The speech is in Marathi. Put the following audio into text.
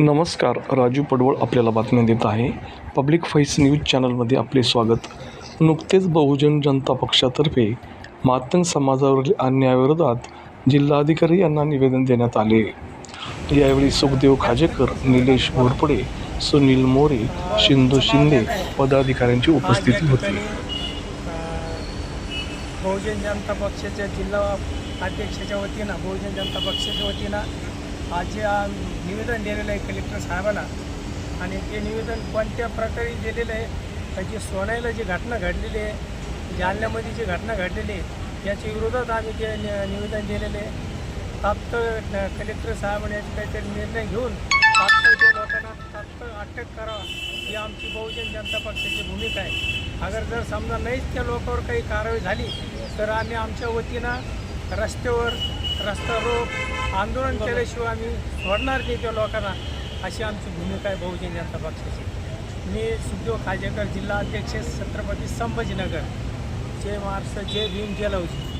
नमस्कार राजू पडवळ आपल्याला बातम्या देत आहे. पब्लिक व्हॉईस न्यूज चॅनलमध्ये आपले स्वागत. नुकतेच बहुजन जनता पक्षातर्फे मातंग समाजावरील अन्यायाविरोधात जिल्हाधिकारी यांना निवेदन देण्यात आले. यावेळी सुखदेव खाजेकर निलेश घोरपडे सुनील मोरे शिंदू शिंदे पदाधिकाऱ्यांची उपस्थिती होती. बहुजन जनता पक्षाच्या जिल्हा अध्यक्षाच्या वतीनं बहुजन जनता पक्षाच्या वतीनं आज निवेदन दिलेलं आहे कलेक्टर साहेबांना. आणि ते निवेदन कोणत्या प्रकारे दिलेलं आहे त्याची सोनाईला जी घटना घडलेली आहे जालन्यामध्ये जी घटना घडलेली आहे याच्या विरोधात आम्ही ते नि- निवेदन दिलेलं आहे तात्काळ कलेक्टर साहेबांनी याचे काहीतरी निर्णय घेऊन तात्काळ त्या लोकांना तात्काळ अटक करावा ही आमची बहुजन जनता पक्षाची भूमिका आहे. अगर जर समजा नाहीच त्या लोकांवर काही कारवाई झाली तर आम्ही आमच्या वतीनं रस्त्यावर रस्ता रोक आंदोलन केल्याशिवाय आम्ही सोडणार नाही त्या लोकांना. अशी आमची भूमिका आहे बहुजन जनता पक्षाची. मी सुखदेव खाजेकर जिल्हा अध्यक्ष छत्रपती संभाजीनगर. जय महाराष्ट्र जय भीम जय लवजी